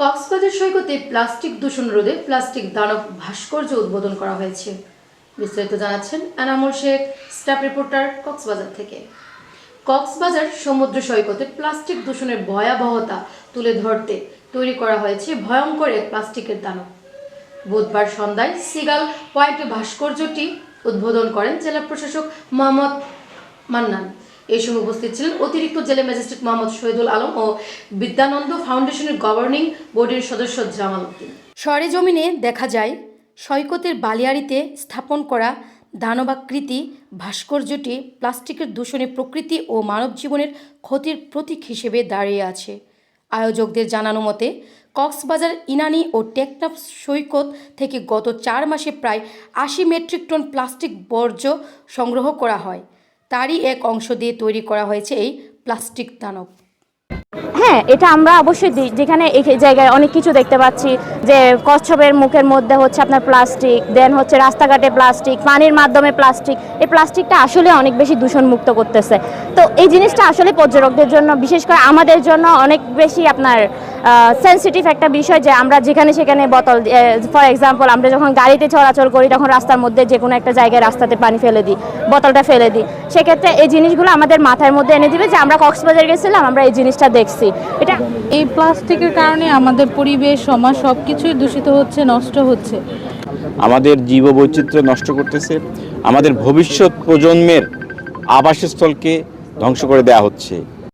কক্সবাজার সৈকতে প্লাস্টিক দূষণ রোধে প্লাস্টিক দানব ভাস্কর্য উদ্বোধন করা হয়েছে। বিস্তারিত জানাচ্ছেন এনামুল শেখ, স্টাফ রিপোর্টার কক্সবাজার থেকে। কক্সবাজার সমুদ্র সৈকতে প্লাস্টিক দূষণের ভয়াবহতা তুলে ধরতে তৈরি করা হয়েছে ভয়ঙ্কর এক প্লাস্টিকের দানব। বুধবার সন্ধ্যায় সিগাল পয়েন্টে ভাস্কর্যটি উদ্বোধন করেন জেলা প্রশাসক মোহাম্মদ মান্নান। এই সময় উপস্থিত ছিলেন অতিরিক্ত জেলা ম্যাজিস্ট্রেট মোহাম্মদ শহীদুল আলম ও বিদ্যানন্দ ফাউন্ডেশনের গভর্নিং বোর্ডের সদস্য জামাল উদ্দিন। সরেজমিনে দেখা যায়, সৈকতের বালিয়াড়িতে স্থাপন করা দানবাকৃতি ভাস্কর্যটি প্লাস্টিকের দূষণে প্রকৃতি ও মানব জীবনের ক্ষতির প্রতীক হিসেবে দাঁড়িয়ে আছে। আয়োজকদের জানানো মতে, কক্সবাজার ইনানি ও টেকনাফ সৈকত থেকে গত চার মাসে প্রায় আশি মেট্রিক টন প্লাস্টিক বর্জ্য সংগ্রহ করা হয়। তারই এক অংশ দিয়ে তৈরি করা হয়েছে এই প্লাস্টিক দানব। হ্যাঁ এটা আমরা অবশ্যই যেখানে এই জায়গায় অনেক কিছু দেখতে পাচ্ছি যে কচ্ছপের মুখের মধ্যে হচ্ছে আপনার প্লাস্টিক দেন হচ্ছে রাস্তাঘাটে প্লাস্টিক, পানির মাধ্যমে প্লাস্টিক। এই প্লাস্টিকটা আসলে অনেক বেশি দূষণমুক্ত করতেছে। তো এই জিনিসটা আসলে পর্যটকদের জন্য, বিশেষ করে আমাদের জন্য অনেক বেশি আপনার সেন্সিটিভ একটা বিষয় যে আমরা যেখানে সেখানে বোতল ফর এক্সাম্পল আমরা যখন গাড়িতে চলাচল করি তখন রাস্তার মধ্যে যে কোনো একটা জায়গায় রাস্তাতে পানি ফেলে দিই বোতলটা ফেলে দিই। সেক্ষেত্রে এই জিনিসগুলো আমাদের মাথার মধ্যে এনে দিবে যে আমরা কক্সবাজার গেছিলাম আমরা এই জিনিসটা দেখছি। এটা এই প্লাস্টিকের কারণে আমাদের পরিবেশ সমাজ সব কিছুই দূষিত হচ্ছে নষ্ট হচ্ছে। আমাদের জীববৈচিত্র্য নষ্ট করতেছে। আমাদের ভবিষ্যৎ প্রজন্মের আবাসস্থলকে ধ্বংস করে দেওয়া হচ্ছে।